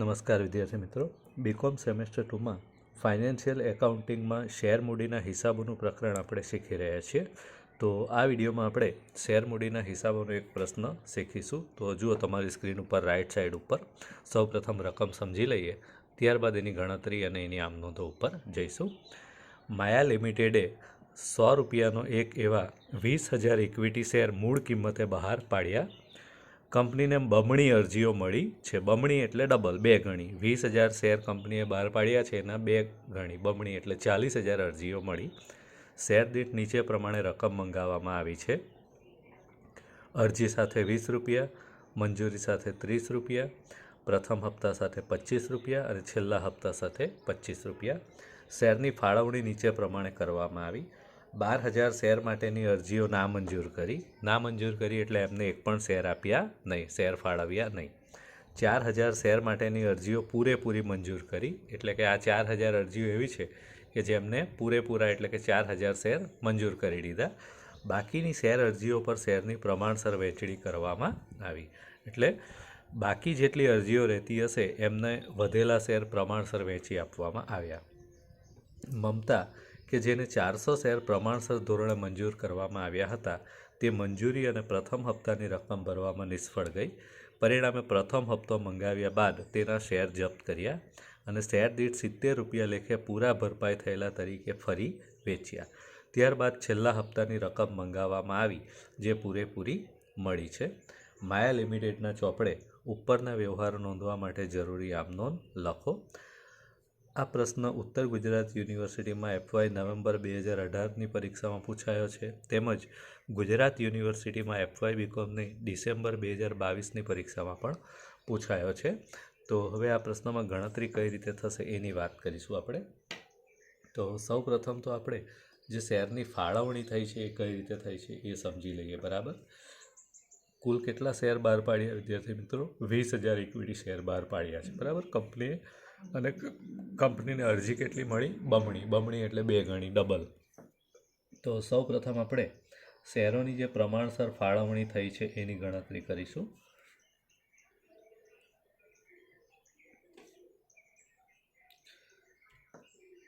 નમસ્કાર વિદ્યાર્થી મિત્રો. બીકોમ સેમેસ્ટર ટુમાં ફાઇનાન્શિયલ એકાઉન્ટિંગમાં શેર મૂડીના હિસાબોનું પ્રકરણ આપણે શીખી રહ્યા છીએ. તો આ વિડીયોમાં આપણે શેર મૂડીના હિસાબોનો એક પ્રશ્ન શીખીશું. તો જુઓ તમારી સ્ક્રીન ઉપર રાઇટ સાઈડ ઉપર સૌપ્રથમ રકમ સમજી લઈએ. ત્યારબાદ એની ગણતરી અને એની આમનોંધો ઉપર જઈશું. માયા લિમિટેડે સો રૂપિયાનો એક એવા વીસ હજાર ઇક્વિટી શેર મૂળ કિંમતે બહાર પાડ્યા. કંપનીને બમણી અરજીઓ મળી છે. બમણી એટલે ડબલ, બે ગણી. વીસ હજાર શેર કંપનીએ બહાર પાડ્યા છે. એના બે ગણી, બમણી એટલે ચાલીસ હજાર અરજીઓ મળી. શેર દીઠ નીચે પ્રમાણે રકમ મંગાવવામાં આવી છે. અરજી સાથે વીસ રૂપિયા, મંજૂરી સાથે ત્રીસ રૂપિયા, પ્રથમ હપ્તા સાથે પચીસ રૂપિયા અને છેલ્લા હપ્તા સાથે પચીસ રૂપિયા. શેરની ફાળવણી નીચે પ્રમાણે કરવામાં આવી. બાર હજાર શેર માટેની અરજીઓ નામંજૂર કરી. નામંજૂર કરી એટલે એમને એક પણ શેર આપ્યા નહીં, શેર ફાળવ્યા નહીં. ચાર હજાર શેર માટેની અરજીઓ પૂરેપૂરી મંજૂર કરી. એટલે કે આ ચાર હજાર અરજીઓ એવી છે કે જેમને પૂરેપૂરા એટલે કે ચાર હજાર શેર મંજૂર કરી દીધા. બાકીની શેર અરજીઓ પર શેરની પ્રમાણસર વહેંચણી કરવામાં આવી. એટલે બાકી જેટલી અરજીઓ રહેતી હશે એમને વધેલા શેર પ્રમાણસર વહેંચી આપવામાં આવ્યા. મમતા કે જેને ચારસો શેર પ્રમાણસર ધોરણે મંજૂર કરવામાં આવ્યા હતા, તે મંજૂરી અને પ્રથમ હપ્તાની રકમ ભરવામાં નિષ્ફળ ગઈ. પરિણામે પ્રથમ હપ્તો મંગાવ્યા બાદ તેના શેર જપ્ત કર્યા અને શેર દીઠ સિત્તેર રૂપિયા લેખે પૂરા ભરપાઈ થયેલા તરીકે ફરી વેચ્યા. ત્યારબાદ છેલ્લા હપ્તાની રકમ મંગાવવામાં આવી, જે પૂરેપૂરી મળી છે. માયા લિમિટેડના ચોપડે ઉપરના વ્યવહારો નોંધવા માટે જરૂરી આમનોન લખો. આ પ્રશ્ન ઉત્તર ગુજરાત યુનિવર્સિટીમાં એફવાય નવેમ્બર બે હજાર અઢારની પરીક્ષામાં પૂછાયો છે. તેમજ ગુજરાત યુનિવર્સિટીમાં એફવાય બીકોમની ડિસેમ્બર બે હજાર બાવીસની પરીક્ષામાં પણ પૂછાયો છે. તો હવે આ પ્રશ્નમાં ગણતરી કઈ રીતે થશે એની વાત કરીશું આપણે. તો સૌ પ્રથમ તો આપણે જે શેરની ફાળવણી થઈ છે એ કઈ રીતે થઈ છે એ સમજી લઈએ, બરાબર? કુલ કેટલા શેર બહાર પાડ્યા? વિદ્યાર્થી મિત્રો, વીસ હજાર ઇક્વિટી શેર બહાર પાડ્યા છે, બરાબર? કંપનીએ અને કંપનીને અરજી કેટલી મળી? બમણી. બમણી એટલે બે ગણી, ડબલ. તો સૌ પ્રથમ આપણે શેરોની જે પ્રમાણસર ફાળવણી થઈ છે, એની ગણતરી કરીશું.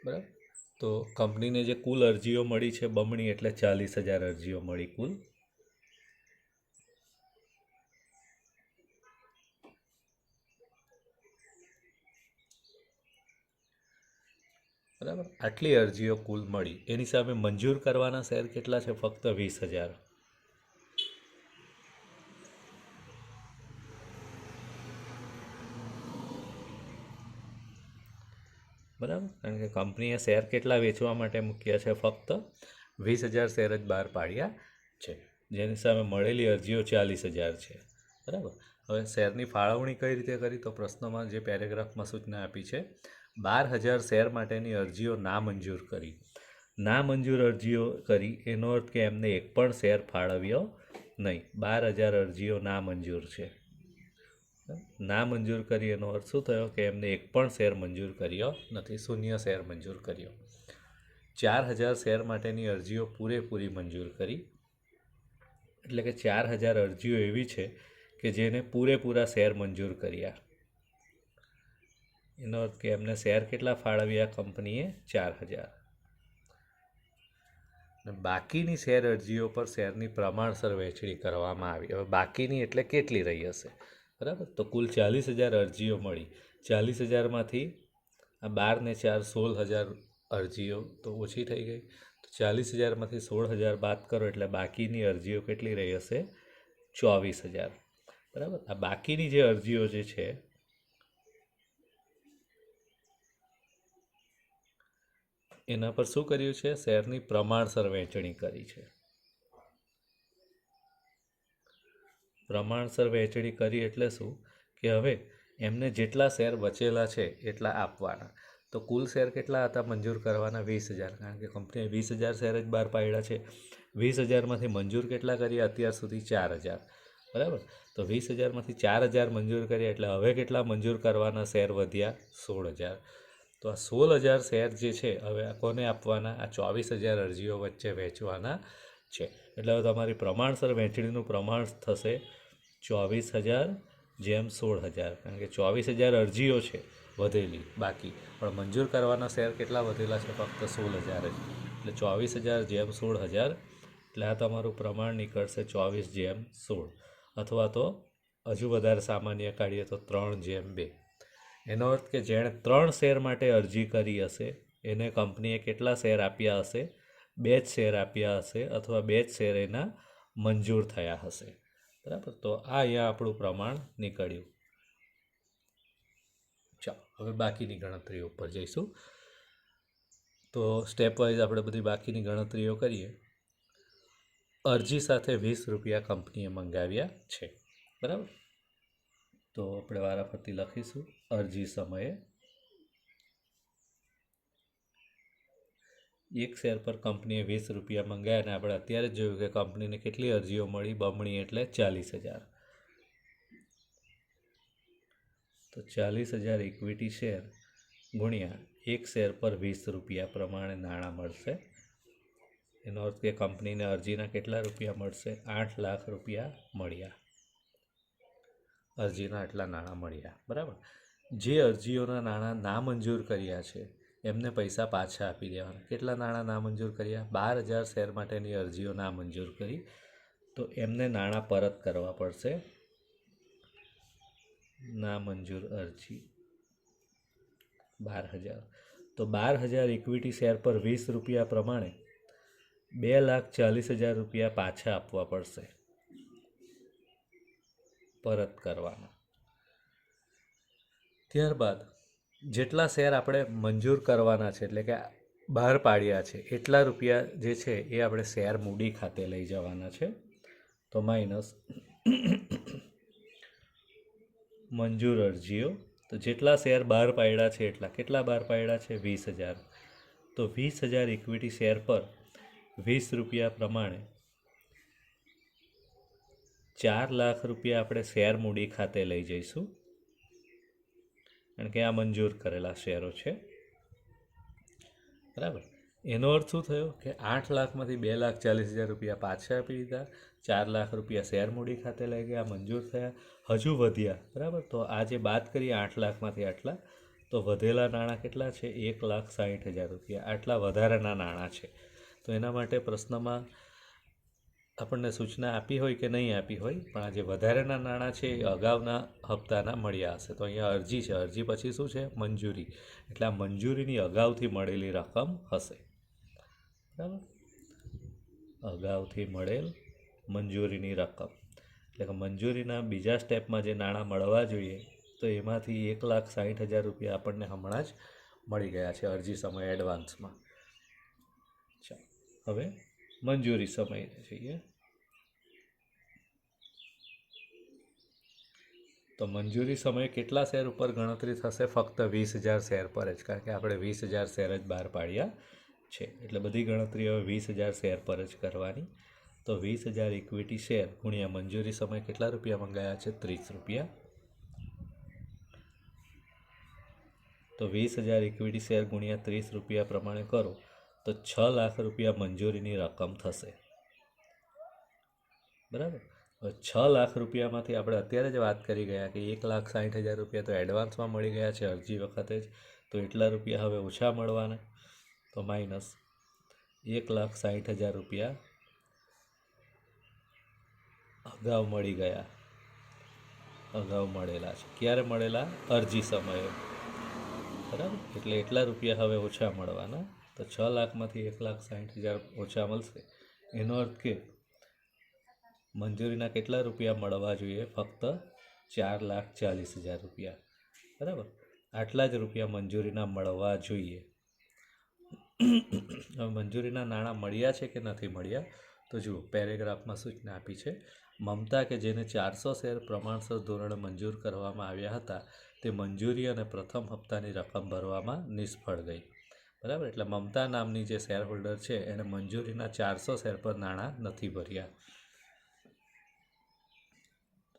બરાબર? તો કંપનીને જે કુલ અરજીઓ મળી છે, બમણી એટલે ચાલીસ હજાર અરજીઓ મળી કુલ. બરાબર? આટલી અરજીઓ કુલ મળી. એની સામે મંજૂર કરવાના શેર કેટલા છે? ફક્ત વીસ હજાર. બરાબર? કારણ કે કંપનીએ શેર કેટલા વેચવા માટે મૂક્યા છે? ફક્ત વીસ હજાર શેર જ બહાર પાડ્યા છે. જેની સામે મળેલી અરજીઓ ચાલીસ હજાર છે. બરાબર? હવે શેરની ફાળવણી કઈ રીતે કરી? તો પ્રશ્નમાં જે પેરેગ્રાફમાં સૂચના આપી છે બાર હજાર શેર માટેની અરજીઓ નામંજૂર કરી. નામંજૂર અરજીઓ કરી, એનો અર્થ કે એમને એક પણ શેર ફાળવ્યો નહીં. બાર હજાર અરજીઓ નામંજૂર છે. નામંજૂર કરી એનો અર્થ શું થયો? કે એમને એક પણ શેર મંજૂર કર્યો નથી, શૂન્ય શેર મંજૂર કર્યો. ચાર હજાર શેર માટેની અરજીઓ પૂરેપૂરી મંજૂર કરી. એટલે કે ચાર હજાર અરજીઓ એવી છે કે જેને પૂરેપૂરા શેર મંજૂર કર્યા. એનો અર્થ કે એમને શેર કેટલા ફાળવ્યા કંપનીએ? ચાર હજાર. અને બાકીની શેર અરજીઓ પર શેરની પ્રમાણસર વહેંચણી કરવામાં આવી. હવે બાકીની એટલે કેટલી રહી હશે? બરાબર? તો કુલ ચાલીસ હજાર અરજીઓ મળી. ચાલીસ હજારમાંથી આ બાર ને ચાર સોળ હજાર અરજીઓ તો ઓછી થઈ ગઈ. તો ચાલીસ હજારમાંથી સોળ હજાર બાદ કરો એટલે બાકીની અરજીઓ કેટલી રહી હશે? ચોવીસ હજાર. બરાબર? આ બાકીની જે અરજીઓ જે છે એના પર શું કર્યું છે? શેરની પ્રમાણસર વહેંચણી કરી છે. પ્રમાણસર વહેંચણી કરી એટલે શું? કે હવે એમને જેટલા શેર બચેલા છે, એટલા આપવાના. તો કુલ શેર કેટલા હતા મંજૂર કરવાના? વીસ હજાર. કારણ કે કંપનીએ વીસ હજાર શેર જ બહાર પાડ્યા છે. વીસ હજારમાંથી મંજૂર કેટલા કર્યા? અત્યાર સુધી ચાર હજાર. બરાબર? તો વીસ હજારમાંથી ચાર હજાર મંજૂર કર્યા એટલે હવે કેટલા મંજૂર કરવાના? શેર વધ્યા સોળ હજાર. તો આ સોળ હજાર શેર જે છે, હવે કોને આપવાના? આ ચોવીસ હજાર અરજીઓ વચ્ચે વહેંચવાના છે. એટલે હવે તમારી પ્રમાણસર વહેંચણીનું પ્રમાણ થશે ચોવીસ હજાર જેમ સોળ હજાર. કારણ કે ચોવીસ હજાર અરજીઓ છે વધેલી બાકી. પણ મંજૂર કરવાના શેર કેટલા વધેલા છે? ફક્ત સોળ હજાર જ. એટલે ચોવીસ હજાર જેમ સોળ હજાર. એટલે આ તમારું પ્રમાણ નીકળશે ચોવીસ જેમ સોળ. અથવા તો હજુ વધારે સામાન્ય કાઢીએ તો ત્રણ જેમ બે. એનો અર્થ કે જેણે ત્રણ શેર માટે અરજી કરી હશે, એને કંપનીએ કેટલા શેર આપ્યા હશે? બે જ શેર આપ્યા હશે અથવા બે જ શેર એના મંજૂર થયા હશે. બરાબર? તો આ અહીંયા આપણું પ્રમાણ નીકળ્યું. ચાલો, હવે બાકીની ગણતરીઓ ઉપર જઈશું. તો સ્ટેપ વાઇઝ આપણે બધી બાકીની ગણતરીઓ કરીએ. અરજી સાથે વીસ રૂપિયા કંપનીએ મંગાવ્યા છે. બરાબર? તો આપણે વારાફરતી લખીશું. અરજી સમયે. એક શેર પર કંપનીએ વીસ રૂપિયા મંગાયા અને આપણે અત્યારે જોયું કે કંપનીને કેટલી અરજીઓ મળી. બમણી એટલે ચાલીસ હજાર. તો ચાલીસ હજાર ઇક્વિટી શેર ગુણ્યા એક શેર પર વીસ રૂપિયા પ્રમાણે નાણાં મળશે. એનો અર્થ કે કંપનીને અરજીના કેટલા રૂપિયા મળશે? આઠ લાખ રૂપિયા મળ્યા. અરજીના આટલા નાણાં મળ્યા, બરાબર? જે અરજીઓના નાણાં નામંજૂર કર્યા છે, એમને પૈસા પાછા આપી દેવાના. કેટલા નાણાં નામંજૂર કર્યા? બાર હજાર શેર માટેની અરજીઓ નામંજૂર કરી, તો એમને નાણાં પરત કરવા પડશે. નામંજૂર અરજી, બાર હજાર. તો બાર હજાર ઇક્વિટી શેર પર વીસ રૂપિયા પ્રમાણે બે લાખ ચાલીસ હજાર રૂપિયા પાછા આપવા પડશે. પરત કરવાના. ત્યારબાદ જેટલા શેર આપણે મંજૂર કરવાના છે, એટલે કે બહાર પાડ્યા છે, એટલા રૂપિયા જે છે એ આપણે શેર મૂડી ખાતે લઈ જવાના છે. તો માઇનસ મંજૂર અરજીઓ. તો જેટલા શેર બહાર પાડ્યા છે એટલા. કેટલા બહાર પાડ્યા છે? વીસ હજાર. તો વીસ હજાર ઇક્વિટી શેર પર વીસ રૂપિયા પ્રમાણે ચાર લાખ રૂપિયા આપણે શેર મૂડી ખાતે લઈ જઈશું. કારણ કે આ મંજૂર કરેલા શેરો છે. બરાબર? એનો અર્થ શું થયો? કે આઠ લાખમાંથી બે લાખ ચાલીસ હજાર રૂપિયા પાછા આપી દીધા. ચાર લાખ રૂપિયા શેર મૂડી ખાતે લઈ ગયા, મંજૂર થયા. હજુ વધ્યા. બરાબર? તો આજે બાદ કરીએ આઠ લાખમાંથી આટલા. તો વધેલા નાણાં કેટલા છે? એક લાખ સાઠ હજાર રૂપિયા. આટલા વધારાના નાણાં છે. તો એના માટે પ્રશ્નમાં આપણને સૂચના આપી હોય કે નહીં આપી હોય, પણ આ જે વધારાના નાણાં છે એ અગાઉના હપ્તાના મળ્યા હશે. તો અહીંયા અરજી છે. અરજી પછી શું છે? મંજૂરી. એટલે આ મંજૂરીની અગાઉથી મળેલી રકમ હશે. બરાબર? અગાઉથી મળેલ મંજૂરીની રકમ. એટલે કે મંજૂરીના બીજા સ્ટેપમાં જે નાણાં મળવા જોઈએ, તો એમાંથી એક લાખ સાઠ હજાર રૂપિયા આપણને હમણાં જ મળી ગયા છે અરજી સમય એડવાન્સમાં ચાલો. હવે મંજૂરી સમય જઈએ. તો મંજૂરી સમયે કેટલા શેર ઉપર ગણતરી થશે? ફક્ત વીસ હજાર શેર પર જ, કારણ કે આપણે વીસ હજાર શેર જ બહાર પાડ્યા છે. એટલે બધી ગણતરી હવે વીસ હજાર શેર પર જ કરવાની. તો વીસ હજાર ઇક્વિટી શેર ગુણ્યા મંજૂરી સમય કેટલા રૂપિયા મંગાયા છે? ત્રીસ રૂપિયા. તો વીસ હજાર ઇક્વિટી શેર ગુણ્યા ત્રીસ રૂપિયા પ્રમાણે કરો, તો છ લાખ રૂપિયા મંજૂરીની રકમ થશે. બરાબર? છ લાખ રૂપિયામાંથી આપણે અત્યારે જ વાત કરી ગયા કે એક લાખ સાઠ હજાર રૂપિયા તો એડવાન્સમાં મળી ગયા છે અરજી વખતે જ. તો એટલા રૂપિયા હવે ઓછા મળવાના. તો માઇનસ એક લાખ સાઠ હજાર રૂપિયા અગાઉ મળી ગયા. અગાઉ મળેલા છે. ક્યારે મળેલા? અરજી સમયે. બરાબર? એટલે એટલા રૂપિયા હવે ઓછા મળવાના. તો છ લાખમાંથી એક લાખ સાઠ હજાર ઓછા મળશે. એનો અર્થ કે મંજૂરીના કેટલા રૂપિયા મળવા જોઈએ? ફક્ત ચાર લાખ ચાલીસ હજાર રૂપિયા. બરાબર? આટલા જ રૂપિયા મંજૂરીના મળવા જોઈએ. હવે મંજૂરીના નાણાં મળ્યા છે કે નથી મળ્યા? તો જુઓ, પેરેગ્રાફમાં સૂચના આપી છે. મમતા કે જેને ચારસો શેર પ્રમાણસર ધોરણે મંજૂર કરવામાં આવ્યા હતા, તે મંજૂરી અને પ્રથમ હપ્તાની રકમ ભરવામાં નિષ્ફળ ગઈ. બરાબર? એટલે મમતા નામની જે શેર હોલ્ડર છે એણે મંજૂરીના ચારસો શેર પર નાણાં નથી ભર્યા.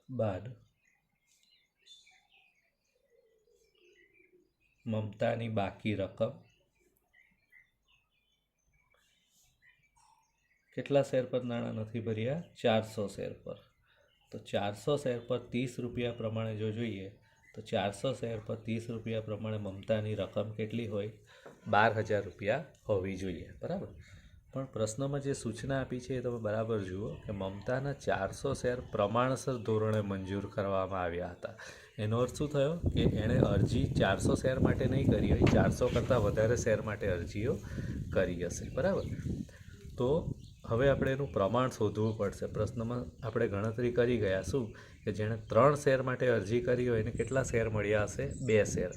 બાદ મમતાની બાકી રકમ. કેટલા શેર પર નાણાં નથી ભર્યા? ચારસો શેર પર. તો ચારસો શેર પર ત્રીસ રૂપિયા પ્રમાણે જો જોઈએ, તો ચારસો શેર પર ત્રીસ રૂપિયા પ્રમાણે મમતાની રકમ કેટલી હોય? બાર હજાર રૂપિયા હોવી જોઈએ. બરાબર? પણ પ્રશ્નમાં જે સૂચના આપી છે એ તમે બરાબર જુઓ કે મમતાના ચારસો શેર પ્રમાણસર ધોરણે મંજૂર કરવામાં આવ્યા હતા. એનો અર્થ શું થયો? કે એણે અરજી ચારસો શેર માટે નહીં કરી હોય, ચારસો કરતાં વધારે શેર માટે અરજીઓ કરી હશે. બરાબર? તો હવે આપણે એનું પ્રમાણ શોધવું પડશે. પ્રશ્નમાં આપણે ગણતરી કરી ગયા. શું? કે જેણે ત્રણ શેર માટે અરજી કરી હોય એને કેટલા શેર મળ્યા હશે? બે શેર.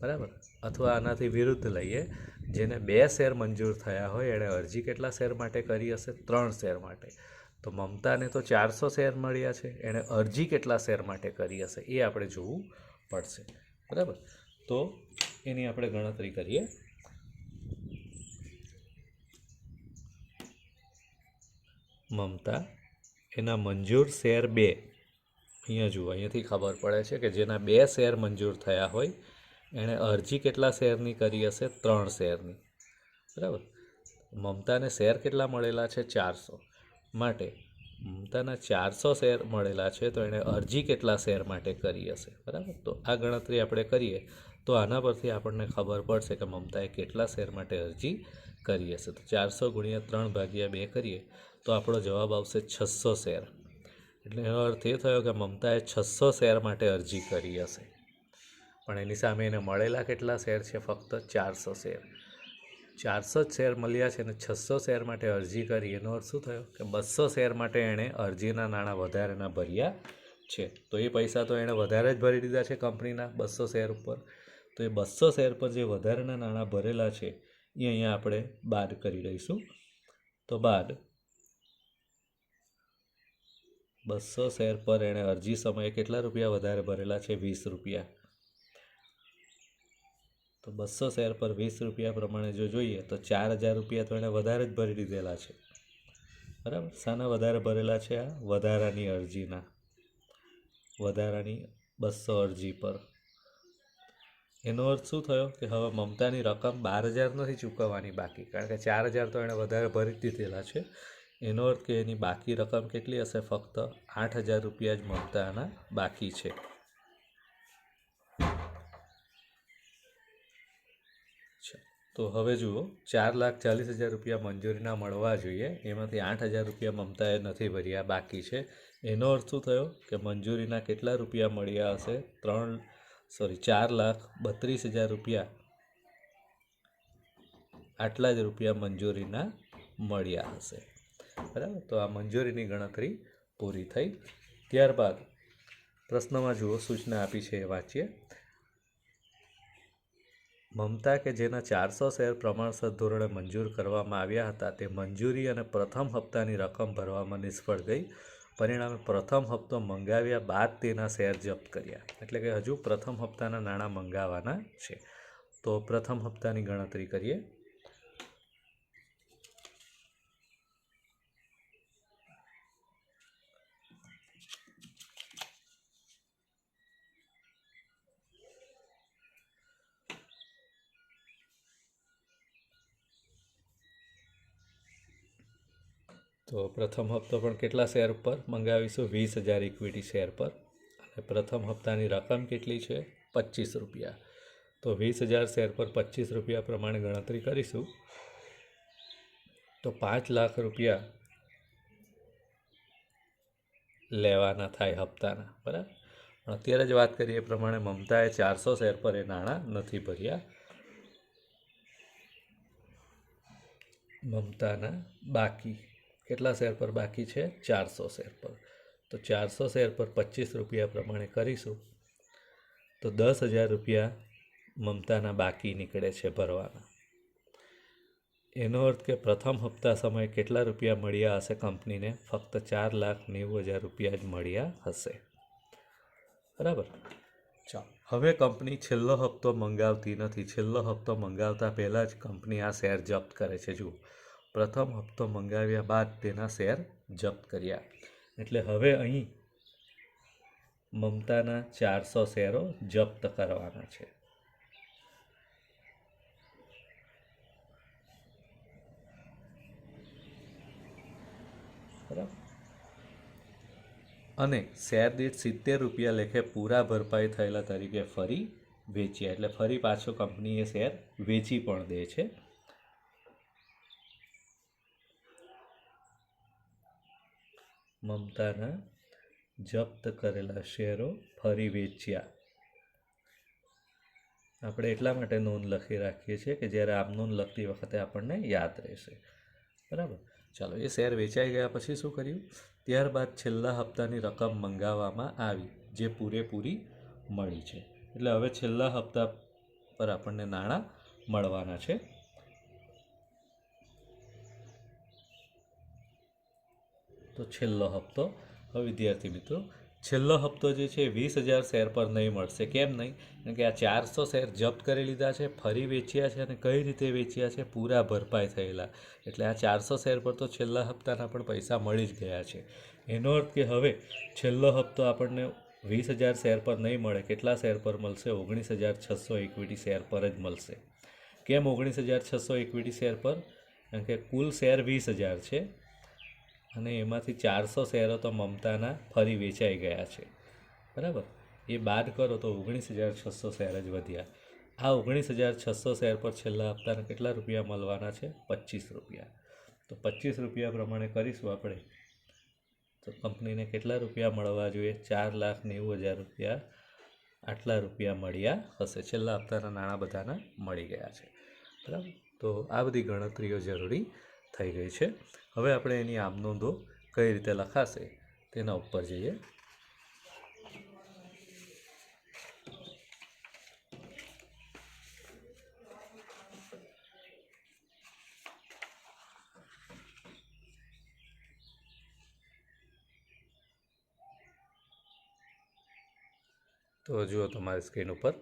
બરાબર? અથવા આનાથી વિરુદ્ધ લઈએ. જેને બે શેર મંજૂર થયા હોય, એણે અરજી કેટલા શેર માટે કરી હશે? ત્રણ શેર માટે. તો મમતાને તો ચારસો શેર મળ્યા છે. એણે અરજી કેટલા શેર માટે કરી હશે એ આપણે જોવું પડશે. બરાબર? તો એની આપણે ગણતરી કરીએ. મમતા, એના મંજૂર શેર બે. અહીંયા જુઓ, અહીંયાથી ખબર પડે છે કે જેના બે શેર મંજૂર થયા હોય એણે અરજી કેટલા શેરની કરી હશે? ત્રણ શેરની. બરાબર? મમતાને શેર કેટલા મળેલા છે? ચારસો. માટે મમતાના ચારસો શેર મળેલા છે, તો એણે અરજી કેટલા શેર માટે કરી હશે? બરાબર? તો આ ગણતરી આપણે કરીએ, તો આના પરથી આપણને ખબર પડશે કે મમતાએ કેટલા શેર માટે અરજી કરી હશે. તો ચારસો ગુણ્યા ત્રણ ભાગ્યા બે કરીએ, તો આપણો જવાબ આવશે છસો શેર. એટલે એનો અર્થ એ થયો કે મમતાએ છસો શેર માટે અરજી કરી હશે. પણ એની સામે એને મળેલા કેટલા શેર છે? ફક્ત ચારસો શેર. ચારસો જ શેર મળ્યા છે અને છસો શેર માટે અરજી કરી. એનો અર્થ શું થયો? કે બસો શેર માટે એણે અરજીના નાણાં વધારેના ભર્યા છે. તો એ પૈસા તો એણે વધારે જ ભરી દીધા છે કંપનીના બસો શેર ઉપર. તો એ બસો શેર પર જે વધારાના નાણાં ભરેલા છે, એ અહીંયા આપણે બાદ કરી દઈશું. તો બાદ બસો શેર પર એણે અરજી સમયે કેટલા રૂપિયા વધારે ભરેલા છે? વીસ રૂપિયા. તો બસો શેર પર વીસ રૂપિયા પ્રમાણે જો જોઈએ તો ચાર હજાર રૂપિયા તો એણે વધારે જ ભરી દીધેલા છે. બરાબર? શાના વધારે ભરેલા છે આ? વધારાની અરજીના. વધારાની બસો અરજી પર. એનો અર્થ શું થયો? કે હવે મમતાની રકમ બાર હજાર નથી ચૂકવવાની બાકી. કારણ કે ચાર હજાર તો એણે વધારે ભરી દીધેલા છે. એનો અર્થ કે એની બાકી રકમ કેટલી હશે? ફક્ત આઠ હજાર રૂપિયા જ મમતાના બાકી છે. તો હવે જુઓ, ચાર લાખ ચાલીસ હજાર રૂપિયા મંજૂરીના મળવા જોઈએ. એમાંથી આઠ હજાર રૂપિયા મમતાએ નથી ભર્યા, બાકી છે. એનો અર્થ શું થયો? કે મંજૂરીના કેટલા રૂપિયા મળ્યા હશે? ત્રણ સોરી ચાર લાખ બત્રીસ હજાર રૂપિયા. આટલા જ રૂપિયા મંજૂરીના મળ્યા હશે. બરાબર? તો આ મંજૂરીની ગણતરી પૂરી થઈ. ત્યારબાદ પ્રશ્નમાં જુઓ, સૂચના આપી છે એ વાંચીએ. મમતા કે જેના ચારસો શેર પ્રમાણસર ધોરણે મંજૂર કરવામાં આવ્યા હતા, તે મંજૂરી અને પ્રથમ હપ્તાની રકમ ભરવામાં નિષ્ફળ ગઈ. પરિણામે પ્રથમ હપ્તો મંગાવ્યા બાદ તેના શેર જપ્ત કર્યા. એટલે કે હજુ પ્રથમ હપ્તાના નાણાં મંગાવવાના છે. તો પ્રથમ હપ્તાની ગણતરી કરીએ. તો પ્રથમ હપ્તો પણ કેટલા શેર પર મંગાવીશું વીસ હજાર ઇક્વિટી શેર પર. અને પ્રથમ હપ્તાની રકમ કેટલી છે? પચીસ રૂપિયા. તો વીસ હજાર શેર પર પચીસ રૂપિયા પ્રમાણે ગણતરી કરીશું. તો પાંચ લાખ રૂપિયા લેવાના થાય હપ્તાના, બરાબર? પણ અત્યારે જ વાત કરીએ એ પ્રમાણે મમતાએ ચારસો શેર પર એ નાણાં નથી ભર્યા. મમતાના બાકી કેટલા શેર પર બાકી છે? ચારસો શેર પર. તો ચારસો શેર પર પચીસ રૂપિયા પ્રમાણે કરીશું. તો દસ હજાર રૂપિયા મમતાના બાકી નીકળે છે ભરવાના. એનો અર્થ કે પ્રથમ હપ્તા સમયે કેટલા રૂપિયા મળ્યા હશે કંપનીને? ફક્ત ચાર લાખ નેવું હજાર રૂપિયા જ મળ્યા હશે. બરાબર? ચાલો. હવે કંપની છેલ્લો હપ્તો મંગાવતી નથી. છેલ્લો હપ્તો મંગાવતા પહેલાં જ કંપની આ શેર જપ્ત કરે છે. જુઓ. પ્રથમ હપ્તો મંગાવ્યા બાદ તેના શેર જપ્ત કર્યા. એટલે હવે અહીં મમતાના ચારસો શેરો જપ્ત કરવાના છે. બરાબર? અને શેર દીઠ સિત્તેર રૂપિયા લેખે પૂરા ભરપાઈ થયેલા તરીકે ફરી વેચ્યા. એટલે ફરી પાછો કંપનીએ શેર વેચી પણ દે છે. મમતાના જપ્ત કરેલા શેરો ફરી વેચ્યા. આપણે એટલા માટે નોંધ લખી રાખીએ છીએ કે જ્યારે આમ નોંધ લખતી વખતે આપણને યાદ રહેશે. બરાબર? ચાલો, એ શેર વેચાઈ ગયા પછી શું કર્યું? ત્યારબાદ છેલ્લા હપ્તાની રકમ મંગાવવામાં આવી, જે પૂરેપૂરી મળી છે. એટલે હવે છેલ્લા હપ્તા પર આપણને નાણાં મળવાના છે. તો છેલ્લો હપ્તો. હવે વિદ્યાર્થી મિત્રો, છેલ્લો હપ્તો જે છે, વીસ હજાર શેર પર નહીં મળશે. કેમ નહીં? કારણ કે આ ચારસો શેર જપ્ત કરી લીધા છે, ફરી વેચ્યા છે અને કઈ રીતે વેચ્યા છે, પૂરા ભરપાઈ થયેલા. એટલે આ ચારસો શેર પર તો છેલ્લા હપ્તાના પણ પૈસા મળી જ ગયા છે. એનો અર્થ કે હવે છેલ્લો હપ્તો આપણને વીસ હજાર શેર પર નહીં મળે. કેટલા શેર પર મળશે? ઓગણીસ હજાર છસો ઇક્વિટી શેર પર જ મળશે. કેમ ઓગણીસ હજાર છસો ઇક્વિટી શેર પર? કારણ કે કુલ શેર વીસ હજાર છે. અને એમાંથી ચારસો શેરો તો મમતાના ફરી વેચાઈ ગયા છે. બરાબર? એ બાદ કરો તો ઓગણીસ હજાર છસો શેર જ વધ્યા. આ ઓગણીસ હજાર છસો શેર પર છેલ્લા હપ્તાના કેટલા રૂપિયા મળવાના છે? પચીસ રૂપિયા. તો પચીસ રૂપિયા પ્રમાણે કરીશું આપણે. તો કંપનીને કેટલા રૂપિયા મળવા જોઈએ? ચાર લાખ નેવું હજાર રૂપિયા આટલા રૂપિયા મળ્યા હશે. છેલ્લા હપ્તાના નાણાં બધાના મળી ગયા છે. બરાબર? તો આ બધી ગણતરીઓ જરૂરી થઈ ગઈ છે. હવે આપણે એની આમ નોંધો કઈ રીતે લખાશે તેના ઉપર જઈએ. તો જુઓ તમારી સ્ક્રીન ઉપર.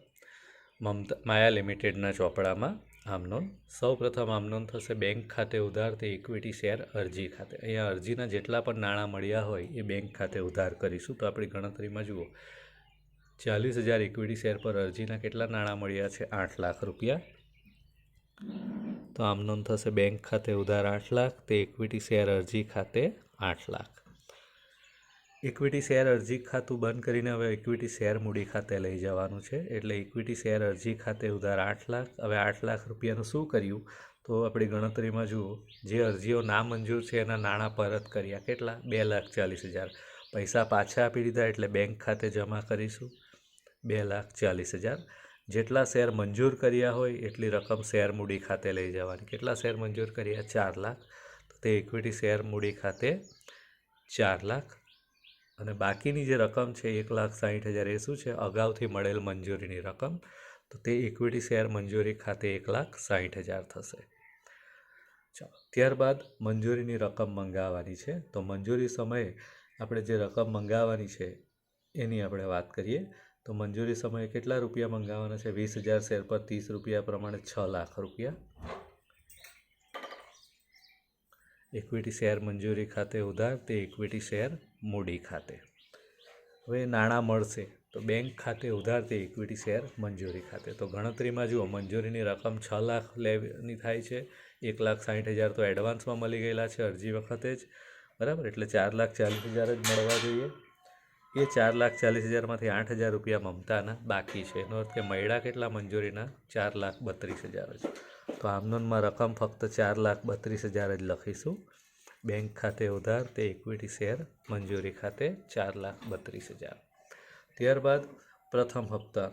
મમતા માયા લિમિટેડના ચોપડામાં આમનોન? સૌ પ્રથમ આમનોન થશે બેંક ખાતે ઉધાર તે ઇક્વિટી શેર અરજી ખાતે. અહીંયા અરજીના જેટલા પણ નાણાં મળ્યા હોય એ બેંક ખાતે ઉધાર કરીશું. તો આપણી ગણતરીમાં જુઓ. ચાલીસ હજાર ઇક્વિટી શેર પર અરજીના કેટલા નાણાં મળ્યા છે? આઠ લાખ રૂપિયા. તો આમનોન થશે બેંક ખાતે ઉધાર આઠ લાખ, તે ઇક્વિટી શેર અરજી ખાતે આઠ લાખ. ઇક્વિટી શેર અરજી ખાતું બંધ કરીને હવે ઇક્વિટી શેર મૂડી ખાતે લઈ જવાનું છે. એટલે ઇક્વિટી શેર અરજી ખાતે ઉધાર આઠ લાખ, હવે આઠ લાખ રૂપિયાનું શું કર્યું? તો આપણી ગણતરીમાં જુઓ, જે અરજીઓ નામંજૂર છે એના નાણાં પરત કર્યા કેટલા? બે લાખ ચાલીસ હજાર. પૈસા પાછા આપી દીધા એટલે બેંક ખાતે જમા કરીશું. બે લાખ ચાલીસ હજાર. જેટલા શેર મંજૂર કર્યા હોય એટલી રકમ શેર મૂડી ખાતે લઈ જવાની. કેટલા શેર મંજૂર કર્યા? ચાર લાખ. તો તે ઇક્વિટી શેર મૂડી ખાતે ચાર લાખ. અને બાકીની જે રકમ છે, એક લાખ સાહીઠ હજાર, એ શું છે? અગાઉથી મળેલ મંજૂરીની રકમ. તો તે ઇક્વિટી શેર મંજૂરી ખાતે એક લાખ સાહીઠ હજાર થશે. ચાલો, ત્યારબાદ મંજૂરીની રકમ મંગાવવાની છે. તો મંજૂરી સમયે આપણે જે રકમ મંગાવવાની છે, એની આપણે વાત કરીએ. તો મંજૂરી સમયે કેટલા રૂપિયા મંગાવવાના છે? વીસ હજાર શેર પર ત્રીસ રૂપિયા પ્રમાણે છ લાખ રૂપિયા. ઇક્વિટી શેર મંજૂરી ખાતે ઉધાર, તે ઇક્વિટી શેર મૂડી ખાતે. હવે નાણાં મળશે તો બેંક ખાતે ઉધારતી ઇક્વિટી શેર મંજૂરી ખાતે. તો ગણતરીમાં જુઓ, મંજૂરીની રકમ છ લાખ લેવાની થાય છે. એક લાખ સાઠ હજાર તો એડવાન્સમાં મળી ગયેલા છે અરજી વખતે જ. બરાબર? એટલે ચાર લાખ ચાલીસ હજાર જ મળવા જોઈએ. એ ચાર લાખ ચાલીસ હજારમાંથી આઠ હજાર રૂપિયા મમતાના બાકી છે. એનો અર્થ કે મળ્યા કેટલા મંજૂરીના? ચાર લાખ બત્રીસ હજાર જ. તો આમનોનમાં રકમ ફક્ત ચાર લાખ બત્રીસ હજાર જ લખીશું. બેંક ખાતે ઉધાર તે ઇક્વિટી શેર મંજૂરી ખાતે ચાર લાખ બત્રીસ હજાર. ત્યારબાદ પ્રથમ હપ્તા.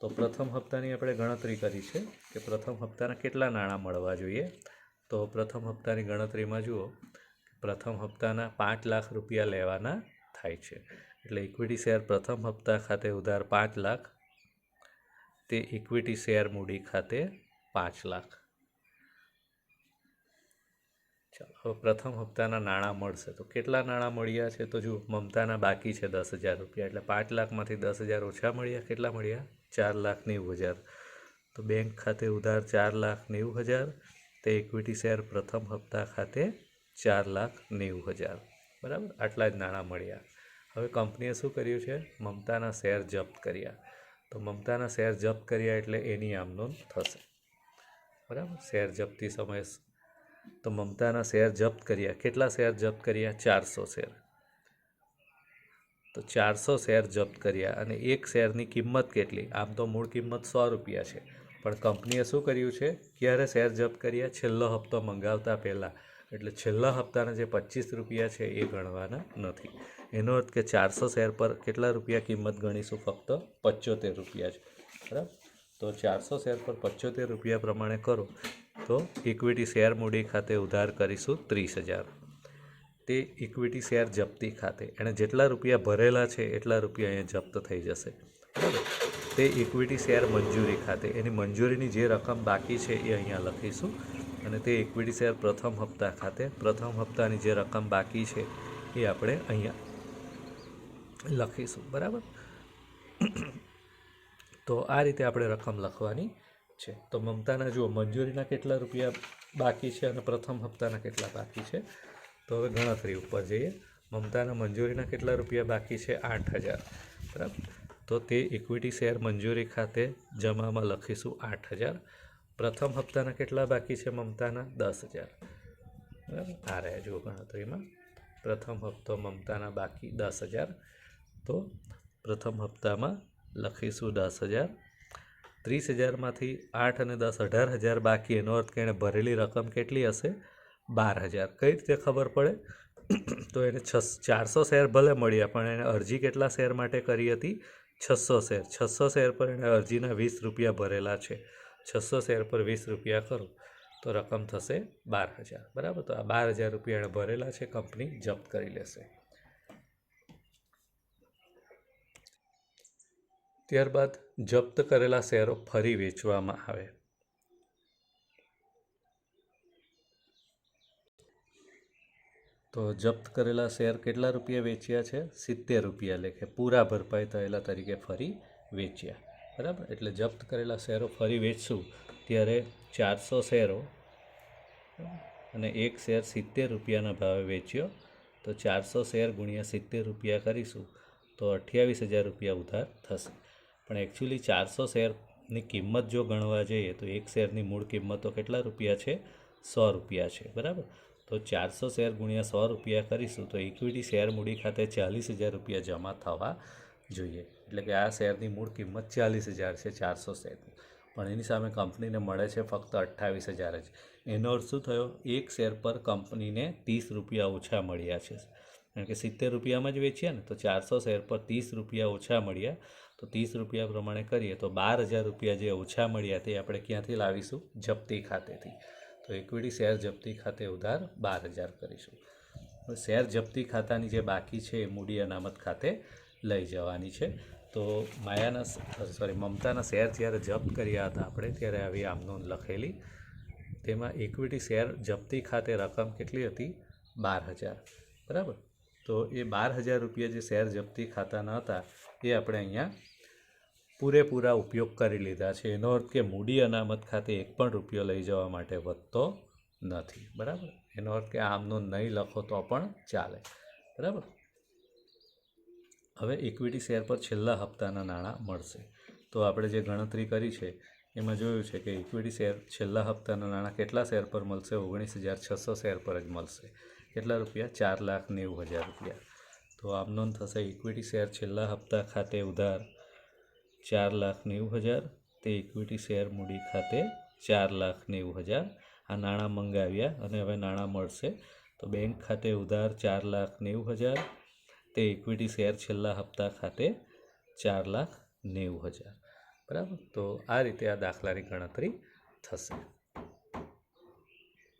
તો પ્રથમ હપ્તાની આપણે ગણતરી કરી છે કે પ્રથમ હપ્તાના કેટલા નાણાં મળવા જોઈએ? તો પ્રથમ હપ્તાની ગણતરીમાં જુઓ પ્રથમ હપ્તાના પાંચ લાખ રૂપિયા લેવાના થાય છે. એટલે ઇક્વિટી શેર પ્રથમ હપ્તા ખાતે ઉધાર પાંચ લાખ, તે ઇક્વિટી શેર મૂડી ખાતે પાંચ લાખ. ચાલો, હવે પ્રથમ હપ્તાના નાણાં મળશે. તો કેટલા નાણાં મળ્યા છે? તો જુઓ મમતાના બાકી છે દસ હજાર રૂપિયા, એટલે પાંચ લાખમાંથી દસ હજાર ઓછા મળ્યા. કેટલા મળ્યા? ચાર લાખ નેવું હજાર. તો બેંક ખાતે ઉધાર ચાર લાખ નેવું હજાર, તે ઇક્વિટી શેર પ્રથમ હપ્તા ખાતે ચાર લાખ નેવું હજાર. બરાબર? આટલા જ નાણાં મળ્યા. હવે કંપનીએ શું કર્યું છે? મમતાના શેર જપ્ત કર્યા. તો મમતાના શેર જપ્ત કર્યા એટલે એની આમનોંધ થશે. બરાબર? શેર જપ્તી સમયે તો મમતાના શેર જપ્ત કર્યા. કેટલા શેર જપ્ત કર્યા? ચારસો શેર. તો ચારસો શેર જપ્ત કર્યા અને એક શેરની કિંમત કેટલી? આમ તો મૂળ કિંમત સો રૂપિયા છે. પણ કંપનીએ શું કર્યું છે? ક્યારે શેર જપ્ત કર્યા? છેલ્લો હપ્તો મંગાવતા પહેલાં. એટલે છેલ્લા હપ્તાના જે પચીસ રૂપિયા છે એ ગણવાના નથી. એનો અર્થ કે ચારસો શેર પર કેટલા રૂપિયા કિંમત ગણીશું? ફક્ત પચોતેર રૂપિયા છે. બરાબર? તો ચારસો શેર પર પચોતેર રૂપિયા પ્રમાણે કરો. તો ઇક્વિટી શેર મૂડી ખાતે ઉધાર કરીશું ત્રીસ હજાર. તે ઇક્વિટી શેર જપ્તી ખાતે. એણે જેટલા રૂપિયા ભરેલા છે, એટલા રૂપિયા અહીંયા જપ્ત થઈ જશે. તે ઇક્વિટી શેર મંજૂરી ખાતે. એની મંજૂરીની જે રકમ બાકી છે, એ અહીંયા લખીશું. અને તે ઇક્વિટી શેર પ્રથમ હપ્તા ખાતે, પ્રથમ હપ્તાની જે રકમ બાકી છે, એ આપણે અહીંયા લખીશું. બરાબર? તો આ રીતે આપણે રકમ લખવાની છે. તો મમતાના જુઓ, મંજૂરીના કેટલા રૂપિયા બાકી છે અને પ્રથમ હપ્તાના કેટલા બાકી છે? તો હવે ગણતરી ઉપર જઈએ. મમતાના મંજૂરીના કેટલા રૂપિયા બાકી છે? આઠ હજાર. બરાબર? તો તે ઇક્વિટી શેર મંજૂરી ખાતે જમામાં લખીશું આઠ હજાર. પ્રથમ હપ્તાના કેટલા બાકી છે મમતાના? દસ હજાર. બરાબર? આ રહ્યા જુઓ ગણતરીમાં. પ્રથમ હપ્તો મમતાના બાકી દસ હજાર. તો પ્રથમ હપ્તામાં લખીશું દસ હજાર. ત્રીસ હજારમાંથી આઠ અને દસ અઢાર હજાર બાકી. એનો અર્થ કે એણે ભરેલી રકમ કેટલી હશે? બાર હજાર. કઈ રીતે ખબર પડે. તો એને છસ, ચારસો શેર ભલે મળ્યા, પણ એણે અરજી કેટલા શેર માટે કરી હતી? છસો શેર. છસો શેર પર એણે અરજીના વીસ રૂપિયા ભરેલા છે. છસો શેર પર વીસ રૂપિયા કરો તો રકમ થશે બાર હજાર. બરાબર? તો આ બાર હજાર રૂપિયા એણે ભરેલા છે. કંપની જપ્ત કરી લેશે. ત્યારબાદ જપ્ત કરેલા શેરો ફરી વેચવામાં આવે. તો જપ્ત કરેલા શેર કેટલા રૂપિયા વેચ્યા છે? સિત્તેર રૂપિયા લેખે. પૂરા ભરપાઈ થયેલા તરીકે ફરી વેચ્યા. બરાબર? એટલે જપ્ત કરેલા શેરો ફરી વેચશું ત્યારે ચારસો શેરો અને એક શેર સિત્તેર રૂપિયાના ભાવે વેચ્યો. તો ચારસો શેર ગુણ્યા સિત્તેર રૂપિયા કરીશું તો અઠ્યાવીસ હજાર રૂપિયા ઉધાર થશે. પણ એકચ્યુઅલી ચારસો શેરની કિંમત જો ગણવા જઈએ તો એક શેરની મૂળ કિંમત કેટલા રૂપિયા છે? સો રૂપિયા છે, બરાબર? તો ચારસો શેર ગુણ્યા સો રૂપિયા કરીશું તો ઇક્વિટી શેર મૂડી ખાતે ચાલીસ હજાર રૂપિયા જમા થવા જોઈએ. એટલે કે આ શેરની મૂળ કિંમત ચાલીસ હજાર છે, ચારસો શેરની. પણ એની સામે કંપનીને મળે છે ફક્ત અઠ્ઠાવીસ હજાર જ. એનો અર્થ શું થયો? એક શેર પર કંપનીને ત્રીસ રૂપિયા ઓછા મળ્યા છે. કારણ કે સિત્તેર રૂપિયામાં જ વેચ્યા ને, તો ચારસો શેર પર ત્રીસ રૂપિયા ઓછા મળ્યા. તો ત્રીસ રૂપિયા પ્રમાણે કરીએ તો બાર હજાર રૂપિયા જે ઓછા મળ્યા તે આપણે ક્યાંથી લાવીશું? જપ્તી ખાતેથી. તો ઇક્વિટી શેર જપ્તી ખાતે ઉધાર બાર હજાર કરીશું. શેર જપ્તી ખાતાની જે બાકી છે એ મૂડી અનામત ખાતે લઈ જવાની છે. તો માયાના સોરી મમતાના શેર જ્યારે જપ્ત કર્યા હતા આપણે ત્યારે આવી આમનોંધ લખેલી. તેમાં ઇક્વિટી શેર જપ્તી ખાતે રકમ કેટલી હતી? બાર હજાર. બરાબર? તો એ બાર હજાર રૂપિયા જે શેર જપ્તી ખાતાના હતા એ આપણે અહીંયા પૂરેપૂરા ઉપયોગ કરી લીધા છે. એનો અર્થ કે મૂડી અનામત ખાતે એક પણ રૂપિયો લઈ જવા માટે વધતો નથી. બરાબર? એનો અર્થ કે આમનો નહીં લખો તો પણ ચાલે. બરાબર? હવે ઇક્વિટી શેર પર છેલ્લા હપ્તાના નાણાં મળશે. તો આપણે જે ગણતરી કરી છે, એમાં જોયું છે કે ઇક્વિટી શેર છેલ્લા હપ્તાના નાણાં કેટલા શેર પર મળશે? ઓગણીસ હજાર છસો શેર પર જ મળશે. કેટલા રૂપિયા? ચાર લાખ નેવું હજાર રૂપિયા. તો આમ નોંધ થશે ઇક્વિટી શેર છેલ્લા હપ્તા ખાતે ઉધાર ચાર લાખ નેવું હજાર, તે ઇક્વિટી શેર મૂડી ખાતે ચાર લાખ નેવું હજાર. આ નાણાં મંગાવ્યા અને હવે નાણાં મળશે. તો બેંક ખાતે ઉધાર ચાર લાખ નેવું હજાર, તે ઇક્વિટી શેર છેલ્લા હપ્તા ખાતે ચાર લાખ નેવું હજાર. બરાબર? તો આ રીતે આ દાખલાની ગણતરી થશે.